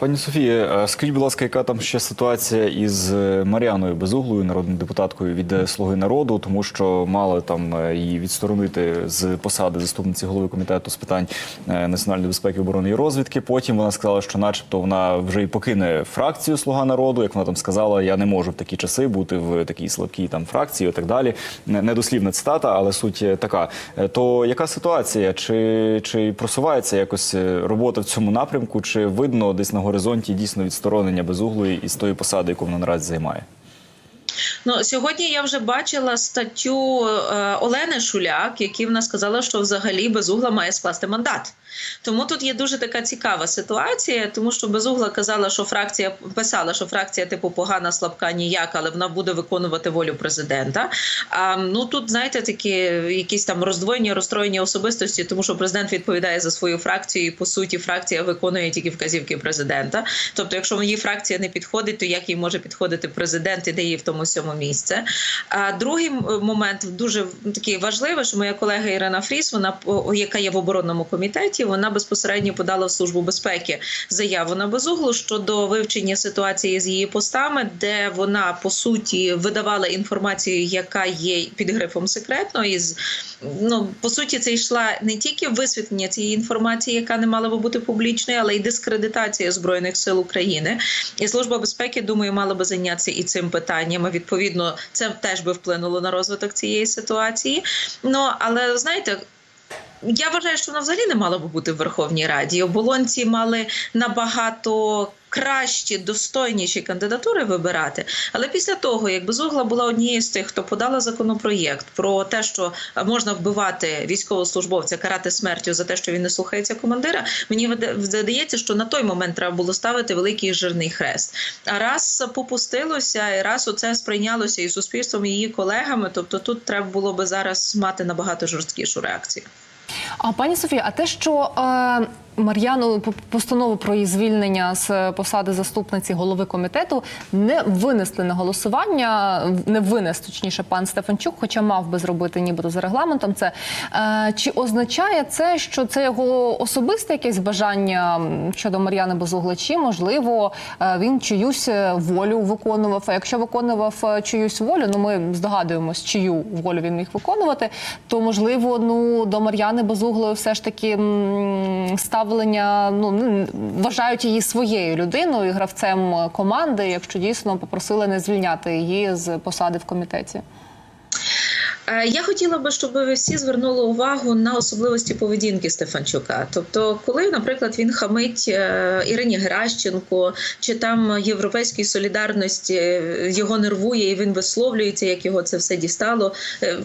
Пані Софія, скажіть, будь ласка, яка там ще ситуація із е, Мар'яною Безуглою, народною депутаткою від е, Слуги народу, тому що мали там е, її відсторонити з посади заступниці голови комітету з питань національної безпеки, оборони і розвідки. Потім вона сказала, що, начебто, вона вже і покине фракцію Слуга народу. Як вона там сказала, я не можу в такі часи бути в такій слабкій там фракції і так далі. Не- Недослівна цитата, але суть така. То яка ситуація? Чи, чи просувається якось робота в цьому напрямку? Чи видно десь на горизонті дійсно відсторонення безуглої із тої посади, яку вона наразі займає? Ну сьогодні я вже бачила статтю е, Олени Шуляк, в якій вона сказала, що взагалі безугла має скласти мандат. Тому тут є дуже така цікава ситуація, тому що безугла казала, що фракція писала, що фракція типу погана, слабка, ніяка, але вона буде виконувати волю президента. А ну тут знаєте, такі якісь там роздвоєння, розстроєння особистості, тому що президент відповідає за свою фракцію, і по суті фракція виконує тільки вказівки президента. Тобто, якщо її фракція не підходить, то як їй може підходити президент і де її в тому всьому місце? А другий момент дуже такий важливий, що моя колега Ірина Фріс, вона яка є в оборонному комітеті, вона безпосередньо подала в службу безпеки заяву на безуглу щодо вивчення ситуації з її постами, де вона по суті видавала інформацію, яка є під грифом секретно, і з ну по суті, це йшла не тільки висвітлення цієї інформації, яка не мала би бути публічною, але й дискредитація збройних сил України. І служба безпеки, думаю, мала би зайнятися і цим питанням. Відповідно, це теж би вплинуло на розвиток цієї ситуації. Ну але знаєте. Я вважаю, що вона взагалі не мала би бути в Верховній Раді. Оболонці мали набагато кращі, достойніші кандидатури вибирати. Але після того, як Безугла була однією з тих, хто подала законопроєкт про те, що можна вбивати військовослужбовця, карати смертю за те, що він не слухається командира, мені здається, що на той момент треба було ставити великий жирний хрест. А раз попустилося, і раз оце сприйнялося і суспільством, і її колегами, тобто тут треба було би зараз мати набагато жорсткішу реакцію. А пані Софія, а те, що е, Мар'яну постанову про її звільнення з посади заступниці голови комітету не винесли на голосування, не винес точніше пан Стефанчук, хоча мав би зробити нібито за регламентом. Це е, чи означає це, що це його особисте якесь бажання щодо Мар'яни Безугла, чи можливо е, він чиюсь е, волю виконував? А якщо виконував е, чиюсь волю, ну ми здогадуємось, чию волю він міг виконувати, то можливо, ну до Мар'яни Безуглої все ж таки м, ставлення ну вважають її своєю людиною, гравцем команди, якщо дійсно попросили не звільняти її з посади в комітеті. Е, Я хотіла би, щоб ви всі звернули увагу на особливості поведінки Стефанчука. Тобто, коли, наприклад, він хамить е, Ірині Геращенко чи там Європейській солідарності е, його нервує і він висловлюється, як його це все дістало.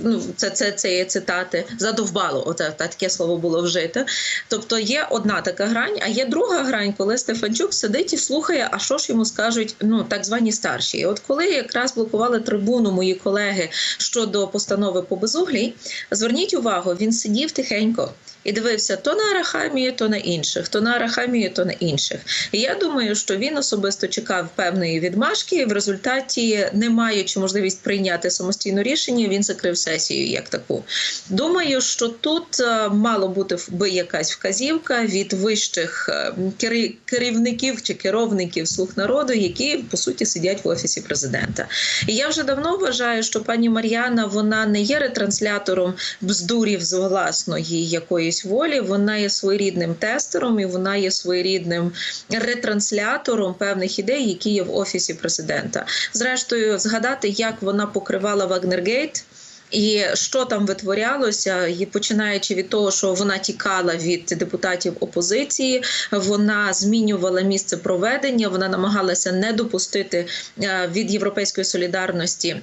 Ну це це, це є цитати задовбало. Та- таке слово було вжите. Тобто є одна така грань, а є друга грань, коли Стефанчук сидить і слухає, а що ж йому скажуть ну так звані старші. І от коли якраз блокували трибуну мої колеги щодо постанови по безуглій, зверніть увагу, він сидів тихенько. І дивився то на Арахамію, то на інших, то на Арахамію, то на інших. І я думаю, що він особисто чекав певної відмашки, і в результаті, не маючи можливість прийняти самостійне рішення, він закрив сесію як таку. Думаю, що тут е, мало бути би якась вказівка від вищих е, керівників чи керівників слуг народу, які по суті сидять в офісі президента. І я вже давно вважаю, що пані Мар'яна вона не є ретранслятором бздурів з власної якоїсь волі. Вона є своєрідним тестером і вона є своєрідним ретранслятором певних ідей, які є в офісі президента. Зрештою, згадати, як вона покривала Вагнергейт. І що там витворялося, і починаючи від того, що вона тікала від депутатів опозиції, вона змінювала місце проведення, вона намагалася не допустити е, від європейської солідарності.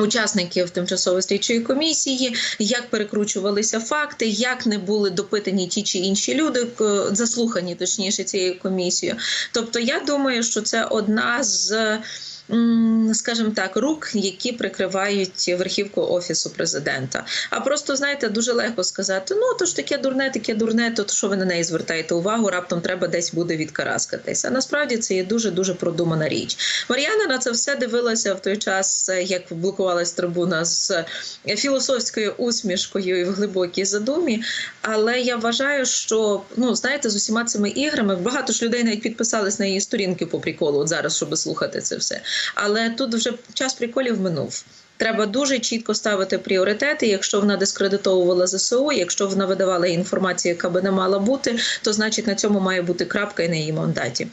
Учасників тимчасової слідчої комісії, як перекручувалися факти, як не були допитані ті чи інші люди, к- заслухані точніше цією комісією. Тобто, я думаю, що це одна з скажімо так, рук, які прикривають верхівку офісу президента. А просто знаєте, дуже легко сказати: ну то ж таке дурне, таке дурне, то що ви на неї звертаєте увагу? Раптом треба десь буде відкараскатись. А насправді це є дуже дуже продумана річ. Мар'яна на це все дивилася в той час, як блокувалась трибуна з філософською усмішкою і в глибокій задумі. Але я вважаю, що ну знаєте, з усіма цими іграми багато ж людей навіть підписались на її сторінки по приколу. От зараз, щоб слухати це все. Але тут вже час приколів минув. Треба дуже чітко ставити пріоритети. Якщо вона дискредитовувала ЗСУ, якщо вона видавала інформацію, яка би не мала бути, то значить на цьому має бути крапка і на її мандаті.